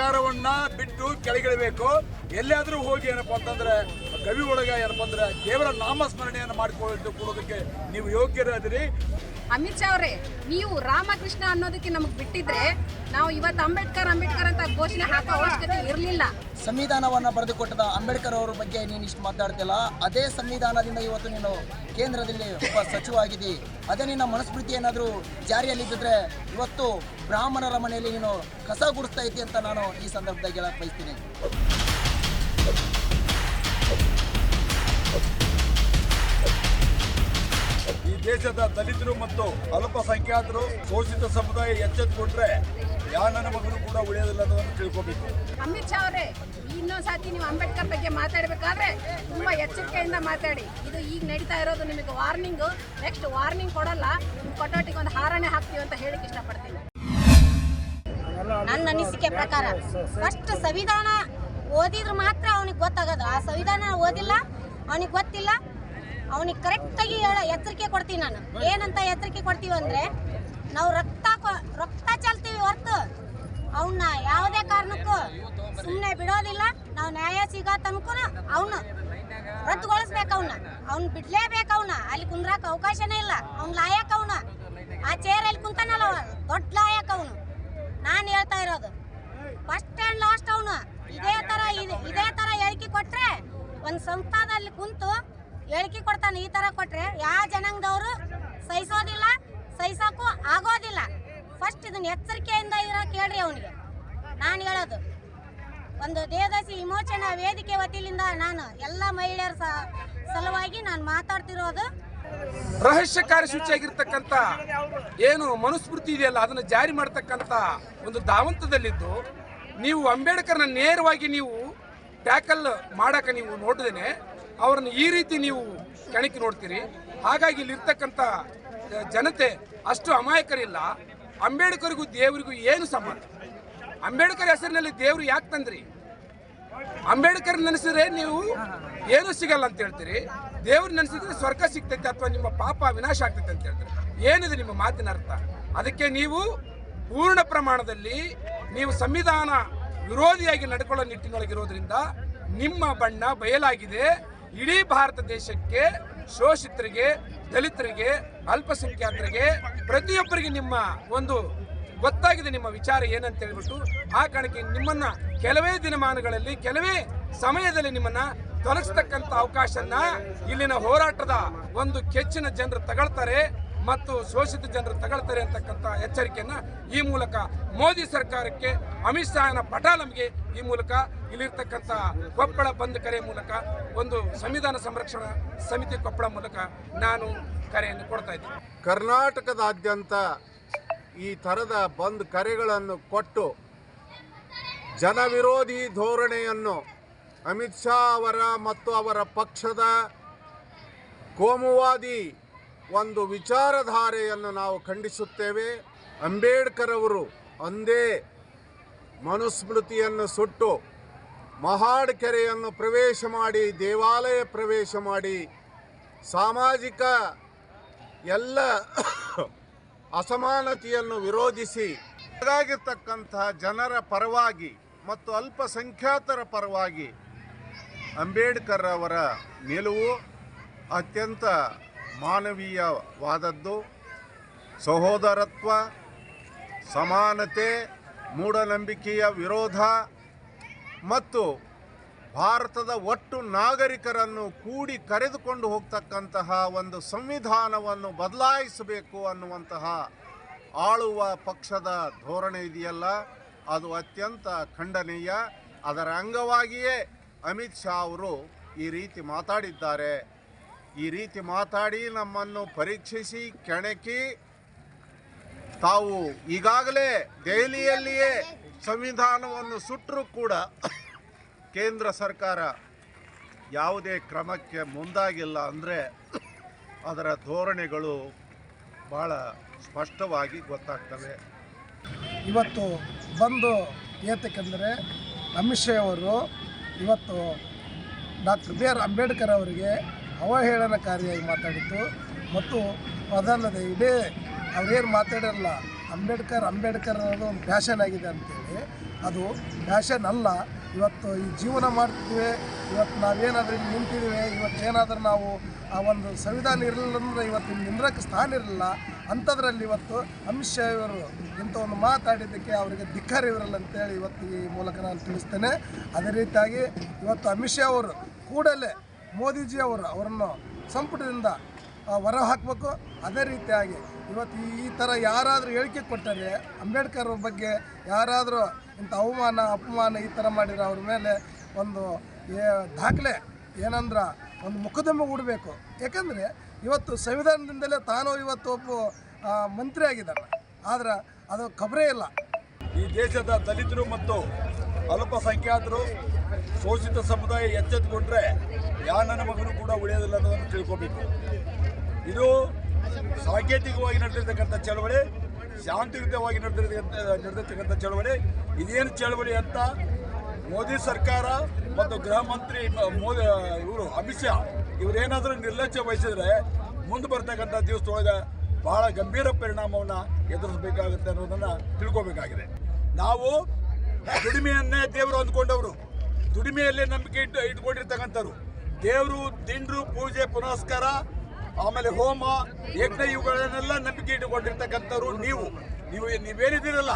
ಅಧಿಕಾರವನ್ನ ಬಿಟ್ಟು ಕೆಳಗಿಳಬೇಕು. ಎಲ್ಲಾದ್ರೂ ಹೋಗಿ ಏನಪ್ಪಾ ಅಂತಂದ್ರೆ, ಕವಿ ಒಳಗ ಏನಪ್ಪಾ ಅಂದ್ರೆ ದೇವರ ನಾಮಸ್ಮರಣೆಯನ್ನು ಮಾಡಿಕೊಳ್ಳೋದಕ್ಕೆ ನೀವು ಯೋಗ್ಯರಾದಿರಿ. ಅಮಿತ್ ಶಾ ಅವರೇ, ನೀವು ರಾಮಕೃಷ್ಣ ಅನ್ನೋದಕ್ಕೆ ನಮಗೆ ಬಿಟ್ಟಿದ್ರೆ ನಾವು ಇವತ್ತು ಅಂಬೇಡ್ಕರ್ ಅಂಬೇಡ್ಕರ್ ಅಂತ ಘೋಷಣೆ ಹಾಕೋ ಅವಶ್ಯಕತೆ ಇರಲಿಲ್ಲ. ಸಂವಿಧಾನವನ್ನು ಬರೆದುಕೊಟ್ಟದ ಅಂಬೇಡ್ಕರ್ ಅವರ ಬಗ್ಗೆ ನೀನು ಇಷ್ಟು ಮಾತಾಡ್ತಿಲ್ಲ. ಅದೇ ಸಂವಿಧಾನದಿಂದ ಇವತ್ತು ನೀನು ಕೇಂದ್ರದಲ್ಲಿ ಒಬ್ಬ ಸಚಿವ ಆಗಿದ್ದಿ ಅದೇ ನಿನ್ನ ಮನಸ್ಮೃತಿ ಏನಾದರೂ ಜಾರಿಯಲ್ಲಿದ್ದರೆ ಇವತ್ತು ಬ್ರಾಹ್ಮಣರ ಮನೆಯಲ್ಲಿ ನೀನು ಕಸ ಗುಡಿಸ್ತಾ ಇದ್ದಿ ಅಂತ ನಾನು ಈ ಸಂದರ್ಭದಲ್ಲಿ ಹೇಳಕ್ಕೆ ಬಯಸ್ತೀನಿ. ದೇಶದ ದಲಿತರು ಮತ್ತು ಅಲ್ಪಸಂಖ್ಯಾತರು ಶೋಷಿತ ಸಮುದಾಯ ಎಚ್ಚೆತ್ತುಕೊಂಡ್ರೆ ಯಾವ ನನ್ನ ಮಗನು ಕೂಡ ಉಳಿಯೋದಿಲ್ಲ ಅನ್ನೋದನ್ನು ತಿಳ್ಕೋಬೇಕು. ಅಮಿತ್ ಶಾ ಅವರೇ ಇನ್ನೊಂದು ಸಾತಿ ನೀವು ಅಂಬೇಡ್ಕರ್ ಬಗ್ಗೆ ಮಾತಾಡಬೇಕಾದ್ರೆ ತುಂಬಾ ಎಚ್ಚರಿಕೆಯಿಂದ ಮಾತಾಡಿ. ಇದು ಈಗ ನಡೀತಾ ಇರೋದು ನಿಮಗೆ ವಾರ್ನಿಂಗ್. ನೆಕ್ಸ್ಟ್ ವಾರ್ನಿಂಗ್ ಕೊಡಲ್ಲ, ನಿಮ್ಮ ಕೊಠಡಿಗೆ ಒಂದು ಹಾರಣೆ ಹಾಕ್ತೀವಿ ಅಂತ ಹೇಳಿಕ್ ಇಷ್ಟಪಡ್ತೀನಿ. ನನ್ನ ಅನಿಸಿಕೆ ಪ್ರಕಾರ ಫಸ್ಟ್ ಸಂವಿಧಾನ ಓದಿದ್ರೆ ಮಾತ್ರ ಅವನಿಗೆ ಗೊತ್ತಾಗೋದು. ಆ ಸಂವಿಧಾನ ಓದಿಲ್ಲ, ಅವನಿಗೆ ಗೊತ್ತಿಲ್ಲ. ಅವನಿಗೆ ಕರೆಕ್ಟಾಗಿ ಹೇಳ, ಎಚ್ಚರಿಕೆ ಕೊಡ್ತೀನಿ ನಾನು. ಏನಂತ ಎಚ್ಚರಿಕೆ ಕೊಡ್ತೀವಿ ಅಂದ್ರೆ, ನಾವು ರಕ್ತ ರಕ್ತ ಚೆಲ್ತೀವಿ ಹೊರ್ತು. ಅವನ್ನ ಯಾವುದೇ ಕಾರಣಕ್ಕೂ ಸುಮ್ಮನೆ ಬಿಡೋದಿಲ್ಲ. ನಾವು ನ್ಯಾಯ ಸಿಗೋ ತನಕ ಅವನು ರದ್ದುಗೊಳಿಸ್ಬೇಕು ಅವನ್ನ ಅವ್ನ ಬಿಡ್ಲೇಬೇಕು ಅವನ. ಅಲ್ಲಿ ಕುಂದ್ರಾಕ ಅವಕಾಶನೇ ಇಲ್ಲ. ಅವ್ನ ಲಾಯಕ್ ಅವನ. ಆ ಚೇರಲ್ಲಿ ಕುಂತಾನಲ್ಲ ಅವ ದೊಡ್ಡ ಲಾಯಕ್ ಅವನು. ನಾನು ಹೇಳ್ತಾ ಇರೋದು ಫಸ್ಟ್ ಆ್ಯಂಡ್ ಲಾಸ್ಟ್ ಅವನು. ಇದೇ ತರ ಇದೆ- ತರ ಹೇಳಿಕೆ ಕೊಟ್ಟರೆ ಒಂದು ಸಂಸ್ಥಾದಲ್ಲಿ ಕುಂತು ಹೇಳಿಕೆ ಕೊಡ್ತಾನೆ, ಈ ತರ ಕೊಟ್ರೆ ಯಾವ ಜನಾಂಗದವರು ಸಹಿಸೋದಿಲ್ಲ, ಸಹಿಸೋಕ್ಕೂ ಆಗೋದಿಲ್ಲ. ಫಸ್ಟ್ ಇದನ್ನ ಎಚ್ಚರಿಕೆಯಿಂದ ಇರೋ ಕೇಳ್ರಿ ಅವನಿಗೆ. ನಾನು ಹೇಳೋದು, ಒಂದು ದೇವದಾಸಿ ವಿಮೋಚನಾ ವೇದಿಕೆ ವತಿಯಿಂದ ನಾನು ಎಲ್ಲ ಮಹಿಳೆಯರ ಸಲುವಾಗಿ ನಾನು ಮಾತಾಡ್ತಿರೋದು. ರಹಸ್ಯ ಕಾರ್ಯಸೂಚಿಯಾಗಿರ್ತಕ್ಕಂಥ ಏನು ಮನುಸ್ಮೃತಿ ಇದೆಯಲ್ಲ, ಅದನ್ನು ಜಾರಿ ಮಾಡ್ತಕ್ಕಂಥ ಒಂದು ಧಾವಂತದಲ್ಲಿದ್ದು, ನೀವು ಅಂಬೇಡ್ಕರ್ನ ನೇರವಾಗಿ ನೀವು ಟ್ಯಾಕಲ್ ಮಾಡಕ್ಕೆ ನೀವು ನೋಡಿದೇನೆ ಅವ್ರನ್ನ ಈ ರೀತಿ ನೀವು ಕೆಣಕಿ ನೋಡ್ತೀರಿ. ಹಾಗಾಗಿ ಇಲ್ಲಿರ್ತಕ್ಕಂಥ ಜನತೆ ಅಷ್ಟು ಅಮಾಯಕರಿಲ್ಲ. ಅಂಬೇಡ್ಕರ್ಗೂ ದೇವರಿಗೂ ಏನು ಸಂಬಂಧ? ಅಂಬೇಡ್ಕರ್ ಹೆಸರಿನಲ್ಲಿ ದೇವರು ಯಾಕೆ ತಂದ್ರಿ? ಅಂಬೇಡ್ಕರ್ ನೆನೆಸಿದ್ರೆ ನೀವು ಏನು ಸಿಗಲ್ಲ ಅಂತ ಹೇಳ್ತೀರಿ. ದೇವ್ರು ನೆನೆಸಿದ್ರೆ ಸ್ವರ್ಗ ಸಿಗ್ತೈತೆ ಅಥವಾ ನಿಮ್ಮ ಪಾಪ ವಿನಾಶ ಆಗ್ತೈತೆ ಅಂತ ಹೇಳ್ತೀರಿ. ಏನಿದೆ ನಿಮ್ಮ ಮಾತಿನ ಅರ್ಥ? ಅದಕ್ಕೆ ನೀವು ಪೂರ್ಣ ಪ್ರಮಾಣದಲ್ಲಿ ನೀವು ಸಂವಿಧಾನ ವಿರೋಧಿಯಾಗಿ ನಡ್ಕೊಳ್ಳೋ ನಿಟ್ಟಿನೊಳಗಿರೋದ್ರಿಂದ ನಿಮ್ಮ ಬಣ್ಣ ಬಯಲಾಗಿದೆ. ಇಡೀ ಭಾರತ ದೇಶಕ್ಕೆ ಶೋಷಿತರಿಗೆ, ದಲಿತರಿಗೆ, ಅಲ್ಪಸಂಖ್ಯಾತರಿಗೆ, ಪ್ರತಿಯೊಬ್ಬರಿಗೆ ನಿಮ್ಮ ಒಂದು ಗೊತ್ತಾಗಿದೆ, ನಿಮ್ಮ ವಿಚಾರ ಏನಂತ ಹೇಳ್ಬಿಟ್ಟು ಆ ಕಾರಣಕ್ಕೆ ನಿಮ್ಮನ್ನ ಕೆಲವೇ ದಿನಮಾನಗಳಲ್ಲಿ, ಕೆಲವೇ ಸಮಯದಲ್ಲಿ ನಿಮ್ಮನ್ನ ತೊಲಗಿಸ್ತಕ್ಕಂಥ ಅವಕಾಶನ ಇಲ್ಲಿನ ಹೋರಾಟದ ಒಂದು ಕೆಚ್ಚಿನ ಜನರು ತಗೊಳ್ತಾರೆ ಮತ್ತು ಶೋಷಿತ ಜನರು ತಗೊಳ್ತಾರೆ ಅಂತಕ್ಕಂಥ ಎಚ್ಚರಿಕೆಯನ್ನು ಈ ಮೂಲಕ ಮೋದಿ ಸರ್ಕಾರಕ್ಕೆ, ಅಮಿತ್ ಶಾಹನ ಪಟಾಲಂಗೆ ಈ ಮೂಲಕ ಇಲ್ಲಿರ್ತಕ್ಕಂಥ ಕೊಪ್ಪಳ ಬಂದ್ ಕರೆ ಮೂಲಕ ಒಂದು ಸಂವಿಧಾನ ಸಂರಕ್ಷಣಾ ಸಮಿತಿ ಕೊಪ್ಪಳ ಮೂಲಕ ನಾನು ಕರೆಯನ್ನು ಕೊಡ್ತಾ ಇದ್ದೀನಿ. ಕರ್ನಾಟಕದಾದ್ಯಂತ ಈ ಥರದ ಬಂದ್ ಕರೆಗಳನ್ನು ಕೊಟ್ಟು ಜನವಿರೋಧಿ ಧೋರಣೆಯನ್ನು ಅಮಿತ್ ಶಾ ಅವರ ಮತ್ತು ಅವರ ಪಕ್ಷದ ಕೋಮುವಾದಿ ಒಂದು ವಿಚಾರಧಾರೆಯನ್ನು ನಾವು ಖಂಡಿಸುತ್ತೇವೆ. ಅಂಬೇಡ್ಕರ್ ಅವರು ಒಂದೇ ಮನುಸ್ಮೃತಿಯನ್ನು ಸುಟ್ಟು ಮಹಾಡ್ ಕೆರೆಯನ್ನು ಪ್ರವೇಶ ಮಾಡಿ, ದೇವಾಲಯ ಪ್ರವೇಶ ಮಾಡಿ, ಸಾಮಾಜಿಕ ಎಲ್ಲ ಅಸಮಾನತೆಯನ್ನು ವಿರೋಧಿಸಿ ಹಾಗಾಗಿರ್ತಕ್ಕಂತಹ ಜನರ ಪರವಾಗಿ ಮತ್ತು ಅಲ್ಪಸಂಖ್ಯಾತರ ಪರವಾಗಿ ಅಂಬೇಡ್ಕರ್ ಅವರ ನಿಲುವು ಅತ್ಯಂತ ಮಾನವೀಯವಾದದ್ದು. ಸಹೋದರತ್ವ, ಸಮಾನತೆ, ಮೂಢನಂಬಿಕೆಯ ವಿರೋಧ ಮತ್ತು ಭಾರತದ ಒಟ್ಟು ನಾಗರಿಕರನ್ನು ಕೂಡಿ ಕರೆದುಕೊಂಡು ಹೋಗ್ತಕ್ಕಂತಹ ಒಂದು ಸಂವಿಧಾನವನ್ನು ಬದಲಾಯಿಸಬೇಕು ಅನ್ನುವಂತಹ ಆಳುವ ಪಕ್ಷದ ಧೋರಣೆ ಇದೆಯಲ್ಲ, ಅದು ಅತ್ಯಂತ ಖಂಡನೀಯ. ಅದರ ಅಂಗವಾಗಿಯೇ ಅಮಿತ್ ಶಾ ಅವರು ಈ ರೀತಿ ಮಾತಾಡಿದ್ದಾರೆ. ಈ ರೀತಿ ಮಾತಾಡಿ ನಮ್ಮನ್ನು ಪರೀಕ್ಷಿಸಿ ಕೆಣಕಿ ತಾವು ಈಗಾಗಲೇ ದೆಹಲಿಯಲ್ಲಿಯೇ ಸಂವಿಧಾನವನ್ನು ಸುಟ್ಟರೂ ಕೂಡ ಕೇಂದ್ರ ಸರ್ಕಾರ ಯಾವುದೇ ಕ್ರಮಕ್ಕೆ ಮುಂದಾಗಿಲ್ಲ ಅಂದರೆ ಅದರ ಧೋರಣೆಗಳು ಭಾಳ ಸ್ಪಷ್ಟವಾಗಿ ಗೊತ್ತಾಗ್ತವೆ. ಇವತ್ತು ಬಂದು ಏತಕ್ಕೆಂದರೆ ಅವರು ಇವತ್ತು ಡಾಕ್ಟರ್ ಬಿ ಆರ್ ಅಂಬೇಡ್ಕರ್ ಅವರಿಗೆ ಅವಹೇಳನಕಾರಿಯಾಗಿ ಮಾತಾಡಿದ್ದು ಮತ್ತು ಅದಲ್ಲದೆ ಇಡೀ ಅವರೇನು ಮಾತಾಡಿರಲ್ಲ ಅಂಬೇಡ್ಕರ್ ಅಂಬೇಡ್ಕರ್ ಅನ್ನೋದು ಒಂದು ಫ್ಯಾಷನ್ ಆಗಿದೆ ಅಂತೇಳಿ. ಅದು ಫ್ಯಾಷನ್ ಅಲ್ಲ. ಇವತ್ತು ಈ ಜೀವನ ಮಾಡ್ತಿದ್ವಿ. ಇವತ್ತು ನಾವೇನಾದರೂ ಇಲ್ಲಿ ನಿಂತಿದ್ದೀವಿ ಇವತ್ತು ಏನಾದರೂ ನಾವು ಆ ಒಂದು ಸಂವಿಧಾನ ಇರಲಿಲ್ಲ ಅಂದ್ರೆ ಇವತ್ತು ನಿಂದ್ರಕ್ಕೆ ಸ್ಥಾನ ಇರಲಿಲ್ಲ. ಅಂಥದ್ರಲ್ಲಿ ಇವತ್ತು ಅಮಿತ್ ಶಾ ಇವರು ಇಂಥ ಒಂದು ಮಾತಾಡಿದ್ದಕ್ಕೆ ಅವರಿಗೆ ಧಿಕ್ಕಾರ ಇರಲ್ಲ ಅಂತೇಳಿ ಇವತ್ತು ಈ ಮೂಲಕ ನಾನು ತಿಳಿಸ್ತೇನೆ. ಅದೇ ರೀತಿಯಾಗಿ ಇವತ್ತು ಅಮಿತ್ ಶಾ ಅವರು ಕೂಡಲೇ ಮೋದಿಜಿ ಅವರು ಅವರನ್ನು ಸಂಪುಟದಿಂದ ಹೊರ ಹಾಕಬೇಕು ಅದೇ ರೀತಿಯಾಗಿ ಇವತ್ತು ಈ- ಥರ ಯಾರಾದರೂ ಹೇಳಿಕೆ ಕೊಟ್ಟರೆ ಅಂಬೇಡ್ಕರ್ ಬಗ್ಗೆ ಯಾರಾದರೂ ಇಂಥ ಅವಮಾನ, ಅಪಮಾನ ಈ ಥರ ಮಾಡಿದ್ರೆ ಅವ್ರ ಮೇಲೆ ಒಂದು ದಾಖಲೆ ಏನಂದ್ರೆ ಒಂದು ಮುಖದಮ್ಮ ಹೂಡಬೇಕು. ಯಾಕಂದರೆ ಇವತ್ತು ಸಂವಿಧಾನದಿಂದಲೇ ತಾನು ಇವತ್ತು ಒಬ್ಬ ಮಂತ್ರಿ ಆಗಿದ್ದಾನೆ. ಆದರೆ ಅದು ಖಬರೇ ಇಲ್ಲ. ಈ ದೇಶದ ದಲಿತರು ಮತ್ತು ಅಲ್ಪಸಂಖ್ಯಾತರು ಶೋಷಿತ ಸಮುದಾಯ ಎಚ್ಚೆತ್ತುಕೊಂಡ್ರೆ ಯಾವ ನನ್ನ ಮಗನು ಕೂಡ ಉಳಿಯೋದಿಲ್ಲ ಅನ್ನೋದನ್ನು ತಿಳ್ಕೊಬೇಕು. ಇದು ಸಾಂಕೇತಿಕವಾಗಿ ನಡೆದಿರ್ತಕ್ಕಂಥ ಚಳವಳಿ, ಶಾಂತಿಯುತವಾಗಿ ನಡೆದಿರ್ತಕ್ಕಂಥ ನಡೆದಿರ್ತಕ್ಕಂಥ ಚಳವಳಿ, ಇದೇನು ಚಳವಳಿ ಅಂತ ಮೋದಿ ಸರ್ಕಾರ ಮತ್ತು ಗೃಹ ಮಂತ್ರಿ ಮೋದಿ, ಇವರು ಅಮಿತ್ ಶಾ ಇವರೇನಾದರೂ ನಿರ್ಲಕ್ಷ್ಯ ವಹಿಸಿದ್ರೆ ಮುಂದೆ ಬರ್ತಕ್ಕಂಥ ದಿವಸದೊಳಗೆ ಬಹಳ ಗಂಭೀರ ಪರಿಣಾಮವನ್ನು ಎದುರಿಸಬೇಕಾಗುತ್ತೆ ಅನ್ನೋದನ್ನು ತಿಳ್ಕೊಬೇಕಾಗಿದೆ. ನಾವು ದುಡಿಮೆಯನ್ನೇ ದೇವರು ಅಂದ್ಕೊಂಡವರು. ದುಡಿಮೆಯಲ್ಲೇ ನಂಬಿಕೆ ಇಟ್ಟು, ಇಟ್ಕೊಂಡಿರ್ತಕ್ಕಂಥವ್ರು. ದೇವರು, ದಿಂಡ್ರು, ಪೂಜೆ, ಪುನಸ್ಕಾರ ಆಮೇಲೆ ಹೋಮ, ಯಜ್ಞ ಇವುಗಳನ್ನೆಲ್ಲ ನಂಬಿಕೆ ಇಟ್ಟುಕೊಂಡಿರ್ತಕ್ಕಂಥವ್ರು ನೀವು. ನೀವು ನೀವೇನಿದ್ದೀರಲ್ಲ?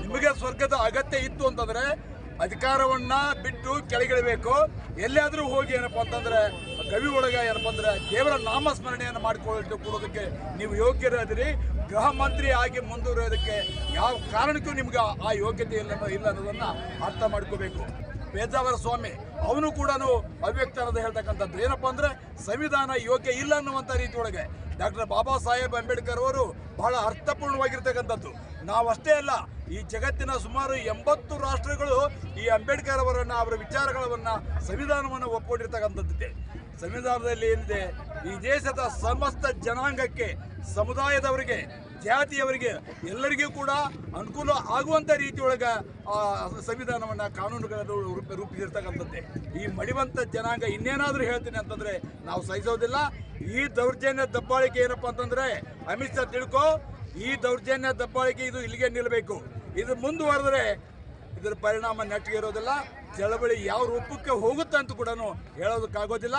ನಿಮಗೆ ಸ್ವರ್ಗದ ಅಗತ್ಯ ಇತ್ತು ಅಂತಂದ್ರೆ ಅಧಿಕಾರವನ್ನ ಬಿಟ್ಟು ಕೆಳಗಿಳಬೇಕು. ಎಲ್ಲಾದ್ರೂ ಹೋಗಿ ಏನಪ್ಪ ಅಂತಂದ್ರೆ ಕವಿ ಒಳಗ ಏನಪ್ಪ ಅಂದ್ರೆ ದೇವರ ನಾಮಸ್ಮರಣೆಯನ್ನು ಮಾಡಿಕೊಳ್ಳಿ ಕೊಡೋದಕ್ಕೆ ನೀವು ಯೋಗ್ಯರಾದಿರಿ. ಗೃಹ ಮಂತ್ರಿ ಆಗಿ ಮುಂದುವರಿಯೋದಕ್ಕೆ ಯಾವ ಕಾರಣಕ್ಕೂ ನಿಮ್ಗೆ ಆ ಯೋಗ್ಯತೆ ಇಲ್ಲ ಇಲ್ಲ ಅನ್ನೋದನ್ನ ಅರ್ಥ ಮಾಡ್ಕೋಬೇಕು. ಪೇಜಾವರ ಸ್ವಾಮಿ, ಅವನು ಕೂಡ ಅವ್ಯಕ್ತ ಅನ್ನೋದು ಹೇಳ್ತಕ್ಕಂಥದ್ದು. ಏನಪ್ಪ ಅಂದ್ರೆ, ಸಂವಿಧಾನ ಯೋಗ್ಯ ಇಲ್ಲ ಅನ್ನುವಂಥ ರೀತಿಯೊಳಗೆ ಡಾಕ್ಟರ್ ಬಾಬಾ ಸಾಹೇಬ್ ಅಂಬೇಡ್ಕರ್ ಅವರು ಬಹಳ ಅರ್ಥಪೂರ್ಣವಾಗಿರ್ತಕ್ಕಂಥದ್ದು. ನಾವಷ್ಟೇ ಅಲ್ಲ, ಈ ಜಗತ್ತಿನ ಸುಮಾರು ಎಂಬತ್ತು ರಾಷ್ಟ್ರಗಳು ಈ ಅಂಬೇಡ್ಕರ್ ಅವರನ್ನ, ಅವರ ವಿಚಾರಗಳನ್ನ, ಸಂವಿಧಾನವನ್ನು ಒಪ್ಪಿಕೊಂಡಿರ್ತಕ್ಕಂಥದ್ದಿದೆ ಸಂವಿಧಾನದಲ್ಲಿ ಏನಿದೆ, ಈ ದೇಶದ ಸಮಸ್ತ ಜನಾಂಗಕ್ಕೆ, ಸಮುದಾಯದವರಿಗೆ ಜಾತಿಯವರಿಗೆ ಎಲ್ಲರಿಗೂ ಕೂಡ ಅನುಕೂಲ ಆಗುವಂಥ ರೀತಿಯೊಳಗೆ ಸಂವಿಧಾನವನ್ನು ಕಾನೂನುಗಳನ್ನು ರೂಪ ರೂಪಿಸಿರ್ತಕ್ಕಂಥದ್ದೇ. ಈ ಮಡಿವಂತ ಜನಾಂಗ ಇನ್ನೇನಾದರೂ ಹೇಳ್ತೀನಿ ಅಂತಂದರೆ ನಾವು ಸಹಿಸೋದಿಲ್ಲ. ಈ ದೌರ್ಜನ್ಯ ದಬ್ಬಾಳಿಕೆ ಏನಪ್ಪಾ ಅಂತಂದರೆ ಅಮಿತ್ ಶಾ ತಿಳ್ಕೊ ಈ ದೌರ್ಜನ್ಯ ದಬ್ಬಾಳಿಕೆ ಇದು ಇಲ್ಲಿಗೆ ನಿಲ್ಲಬೇಕು. ಇದು ಮುಂದುವರೆದ್ರೆ ಇದರ ಪರಿಣಾಮ ನೆಟ್ಟಿಗೆ ಇರೋದಿಲ್ಲ. ಚಳವಳಿ ಯಾವ ರೂಪಕ್ಕೆ ಹೋಗುತ್ತೆ ಅಂತ ಕೂಡ ಹೇಳೋದಕ್ಕಾಗೋದಿಲ್ಲ.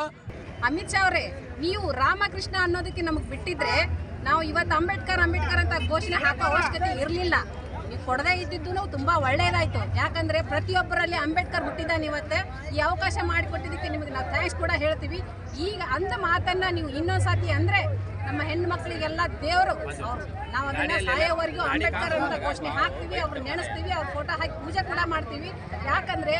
ಅಮಿತ್ ಶಾ ಅವರೇ, ನೀವು ರಾಮಕೃಷ್ಣ ಅನ್ನೋದಕ್ಕೆ ನಮಗೆ ಬಿಟ್ಟಿದ್ರೆ ನಾವು ಇವತ್ತು ಅಂಬೇಡ್ಕರ್ ಅಂಬೇಡ್ಕರ್ ಅಂತ ಘೋಷಣೆ ಹಾಕೋ ಅವಶ್ಯಕತೆ ಇರಲಿಲ್ಲ. ನೀವು ಕೊಡದೇ ಇದ್ದಿದ್ದು ತುಂಬಾ ಒಳ್ಳೇದಾಯ್ತು. ಯಾಕಂದ್ರೆ ಪ್ರತಿಯೊಬ್ಬರಲ್ಲಿ ಅಂಬೇಡ್ಕರ್ ಹುಟ್ಟಿದ್ದಾನೆ ಇವತ್ತು. ಈ ಅವಕಾಶ ಮಾಡಿಕೊಟ್ಟಿದ್ದಕ್ಕೆ ನಿಮಗೆ ನಾವು ಥ್ಯಾಂಕ್ಸ್ ಕೂಡ ಹೇಳ್ತೀವಿ. ಈಗ ಅಂದ ಮಾತನ್ನ ನೀವು ಇನ್ನೊಂದ್ಸತಿ ಅಂದ್ರೆ ನಮ್ಮ ಹೆಣ್ಣು ಮಕ್ಕಳಿಗೆಲ್ಲ ದೇವರು ನಾವು ಅದನ್ನ ಸಾಯೋವರೆಗೂ ಅಂಬೇಡ್ಕರ್ ಅಂತ ಘೋಷಣೆ ಹಾಕ್ತೀವಿ, ಅವ್ರು ನೆನೆಸ್ತೀವಿ, ಅವ್ರ ಫೋಟೋ ಹಾಕಿ ಪೂಜೆ ಕೂಡ ಮಾಡ್ತೀವಿ. ಯಾಕಂದ್ರೆ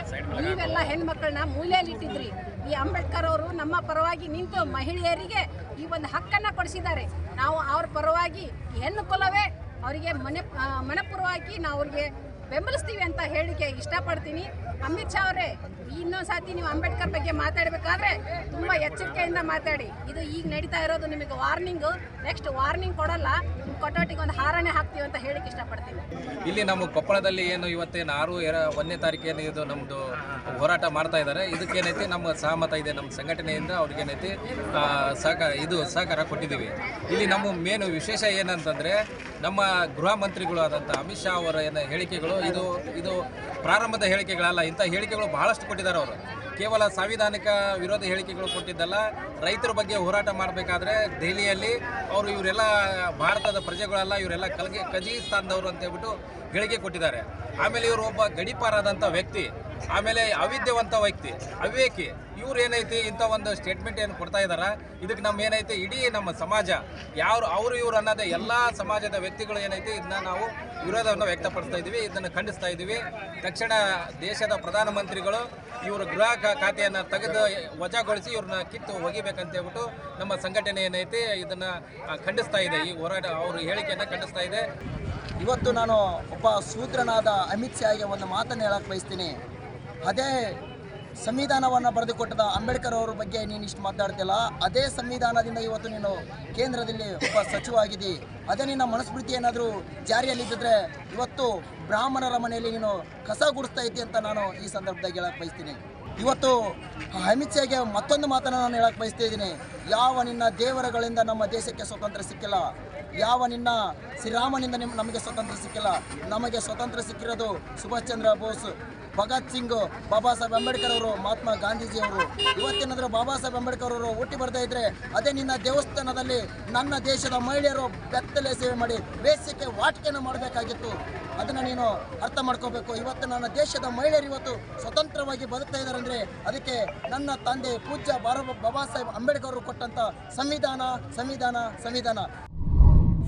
ನೀವೆಲ್ಲ ಹೆಣ್ಮಕ್ಳನ್ನ ಮೂಲೆಯಲ್ಲಿ ಇಟ್ಟಿದ್ರಿ ಈ ಅಂಬೇಡ್ಕರ್ ಅವರು ನಮ್ಮ ಪರವಾಗಿ ನಿಂತು ಮಹಿಳೆಯರಿಗೆ ಈ ಒಂದು ಹಕ್ಕನ್ನ ಕೊಡಿಸಿದ್ದಾರೆ. ನಾವು ಅವ್ರ ಪರವಾಗಿ ಹೆಣ್ಣು ಕುಲವೇ ಅವರಿಗೆ ಮನೆ ಮನಪೂರ್ವಾಗಿ ನಾವು ಅವ್ರಿಗೆ ಬೆಂಬಲಿಸ್ತೀವಿ ಅಂತ ಹೇಳಿಕೆ ಇಷ್ಟಪಡ್ತೀನಿ. ಅಮಿತ್ ಶಾ ಅವರೇ, ಇನ್ನೊಂದು ಸಾತಿ ನೀವು ಅಂಬೇಡ್ಕರ್ ಬಗ್ಗೆ ಮಾತಾಡಬೇಕಾದ್ರೆ ತುಂಬ ಎಚ್ಚರಿಕೆಯಿಂದ ಮಾತಾಡಿ. ಇದು ಈಗ ನಡೀತಾ ಇರೋದು ನಿಮಗೆ ವಾರ್ನಿಂಗು. ನೆಕ್ಸ್ಟ್ ವಾರ್ನಿಂಗ್ ಕೊಡಲ್ಲ, ನಿಮ್ಮ ಕೊಠಡಿಗೆ ಒಂದು ಹಾರನೇ ಹಾಕ್ತೀವಿ ಅಂತ ಹೇಳಿಕ್ಕೆ ಇಷ್ಟಪಡ್ತೀನಿ. ಇಲ್ಲಿ ನಮ್ಮ ಕೊಪ್ಪಳದಲ್ಲಿ ಏನು ಇವತ್ತೇನು ಆರು ಎರ ಒಂದನೇ ತಾರೀಕೇನು ಇದು ನಮ್ಮದು ಹೋರಾಟ ಮಾಡ್ತಾ ಇದ್ದಾರೆ. ಇದಕ್ಕೇನೈತಿ ನಮ್ಮ ಸಹಮತ ಇದೆ, ನಮ್ಮ ಸಂಘಟನೆಯಿಂದ ಅವ್ರಿಗೇನೈತಿ ಸಹಕಾರ, ಇದು ಸಹಕಾರ ಕೊಟ್ಟಿದ್ದೀವಿ. ಇಲ್ಲಿ ನಮ್ಮ ಮೇನು ವಿಶೇಷ ಏನಂತಂದರೆ, ನಮ್ಮ ಗೃಹ ಮಂತ್ರಿಗಳು ಆದಂಥ ಅಮಿತ್ ಶಾ ಅವರ ಏನು ಹೇಳಿಕೆಗಳು ಇದು ಇದು ಪ್ರಾರಂಭದ ಹೇಳಿಕೆಗಳಲ್ಲ, ಇಂಥ ಹೇಳಿಕೆಗಳು ಬಹಳಷ್ಟು ಕೊಟ್ಟಿದ್ದಾರೆ ಅವರು. ಕೇವಲ ಸಾಂವಿಧಾನಿಕ ವಿರೋಧ ಹೇಳಿಕೆಗಳು ಕೊಟ್ಟಿದ್ದಲ್ಲ, ರೈತರ ಬಗ್ಗೆ ಹೋರಾಟ ಮಾಡಬೇಕಾದ್ರೆ ದೆಹಲಿಯಲ್ಲಿ ಅವರು ಇವರೆಲ್ಲ ಭಾರತದ ಪ್ರಜೆಗಳೆಲ್ಲ, ಇವರೆಲ್ಲ ಕಲ್ಗೆ ಕಜಿಸ್ತಾನದವರು ಅಂತ ಹೇಳ್ಬಿಟ್ಟು ಹೇಳಿಕೆ ಕೊಟ್ಟಿದ್ದಾರೆ. ಆಮೇಲೆ ಇವರು ಒಬ್ಬ ಗಡಿಪಾರಾದಂಥ ವ್ಯಕ್ತಿ, ಆಮೇಲೆ ಅವಿದ್ಯವಂತ ವ್ಯಕ್ತಿ, ಅವಿವೇಕಿ, ಇವ್ರು ಏನೈತಿ ಇಂಥ ಒಂದು ಸ್ಟೇಟ್ಮೆಂಟ್ ಏನು ಕೊಡ್ತಾ ಇದ್ದಾರೆ ಇದಕ್ಕೆ ನಮ್ಮ ಏನೈತಿ? ಇಡೀ ನಮ್ಮ ಸಮಾಜ ಯಾರು ಅವರು ಇವರು ಅನ್ನೋದೇ ಎಲ್ಲ ಸಮಾಜದ ವ್ಯಕ್ತಿಗಳು ಏನೈತಿ? ಇದನ್ನ ನಾವು ವಿರೋಧವನ್ನು ವ್ಯಕ್ತಪಡಿಸ್ತಾ ಇದ್ದೀವಿ, ಇದನ್ನು ಖಂಡಿಸ್ತಾ ಇದ್ದೀವಿ. ತಕ್ಷಣ ದೇಶದ ಪ್ರಧಾನಮಂತ್ರಿಗಳು ಇವರು ಗೃಹ ಖಾತೆಯನ್ನು ತೆಗೆದು ವಜಾಗೊಳಿಸಿ ಇವ್ರನ್ನ ಕಿತ್ತು ಒಗಿಬೇಕಂತ ಹೇಳ್ಬಿಟ್ಟು ನಮ್ಮ ಸಂಘಟನೆ ಏನೈತಿ, ಇದನ್ನು ಖಂಡಿಸ್ತಾ ಇದೆ. ಈ ಹೋರಾಟ ಅವ್ರ ಹೇಳಿಕೆಯನ್ನು ಖಂಡಿಸ್ತಾ ಇದೆ. ಇವತ್ತು ನಾನು ಒಬ್ಬ ಸೂತ್ರನಾದ ಅಮಿತ್ ಶಾಗೆ ಒಂದು ಮಾತನ್ನು ಹೇಳಕ್ಕೆ ಬಯಸ್ತೀನಿ. ಅದೇ ಸಂವಿಧಾನವನ್ನು ಬರೆದುಕೊಟ್ಟದ ಅಂಬೇಡ್ಕರ್ ಅವ್ರ ಬಗ್ಗೆ ನೀನು ಇಷ್ಟು ಮಾತಾಡ್ತಿಲ್ಲ. ಅದೇ ಸಂವಿಧಾನದಿಂದ ಇವತ್ತು ನೀನು ಕೇಂದ್ರದಲ್ಲಿ ಒಬ್ಬ ಸಚಿವ ಆಗಿದ್ದಿ ಅದೇ ನಿನ್ನ ಮನಸ್ಮೃತಿ ಏನಾದರೂ ಜಾರಿಯಲ್ಲಿದ್ದರೆ ಇವತ್ತು ಬ್ರಾಹ್ಮಣರ ಮನೆಯಲ್ಲಿ ನೀನು ಕಸ ಗುಡಿಸ್ತಾ ಇದ್ದಿ ಅಂತ ನಾನು ಈ ಸಂದರ್ಭದಾಗ ಹೇಳಕ್ಕೆ ಬಯಸ್ತೀನಿ. ಇವತ್ತು ಅಮಿತ್ ಶಾಗೆ ಮತ್ತೊಂದು ಮಾತನ್ನು ನಾನು ಹೇಳಕ್ಕೆ ಬಯಸ್ತಾ ಇದ್ದೀನಿ. ಯಾವ ನಿನ್ನ ದೇವರುಗಳಿಂದ ನಮ್ಮ ದೇಶಕ್ಕೆ ಸ್ವತಂತ್ರ ಸಿಕ್ಕಿಲ್ಲ. ಯಾವ ನಿನ್ನ ಶ್ರೀರಾಮನಿಂದ ನಿಮ್, ನಮಗೆ ಸ್ವತಂತ್ರ ಸಿಕ್ಕಿಲ್ಲ. ನಮಗೆ ಸ್ವತಂತ್ರ ಸಿಕ್ಕಿರೋದು ಸುಭಾಷ್ ಚಂದ್ರ ಬೋಸ್, ಭಗತ್ ಸಿಂಗ್, ಬಾಬಾ ಸಾಹೇಬ್ ಅಂಬೇಡ್ಕರ್ ಅವರು, ಮಹಾತ್ಮ ಗಾಂಧೀಜಿ ಅವರು. ಇವತ್ತೇನಾದರೂ ಬಾಬಾ ಸಾಹೇಬ್ ಅಂಬೇಡ್ಕರ್ ಅವರು ಹುಟ್ಟಿ ಬರ್ತಾ ಇದ್ರೆ ಅದೇ ನಿನ್ನ ದೇವಸ್ಥಾನದಲ್ಲಿ ನನ್ನ ದೇಶದ ಮಹಿಳೆಯರು ಬೆತ್ತಲೆ ಸೇವೆ ಮಾಡಿ ಬೇಸಿಗೆ ವಾಟಿಕೆಯನ್ನು ಮಾಡಬೇಕಾಗಿತ್ತು. ಅದನ್ನ ನೀನು ಅರ್ಥ ಮಾಡ್ಕೋಬೇಕು. ಇವತ್ತು ನನ್ನ ದೇಶದ ಮಹಿಳೆಯರು ಇವತ್ತು ಸ್ವತಂತ್ರವಾಗಿ ಬದುಕ್ತಾ ಇದ್ದಾರೆ ಅಂದರೆ ಅದಕ್ಕೆ ನನ್ನ ತಂದೆ ಪೂಜ್ಯ ಬಾಬಾ ಸಾಹೇಬ್ ಅಂಬೇಡ್ಕರ್ ಅವರು ಕೊಟ್ಟಂಥ ಸಂವಿಧಾನ ಸಂವಿಧಾನ ಸಂವಿಧಾನ.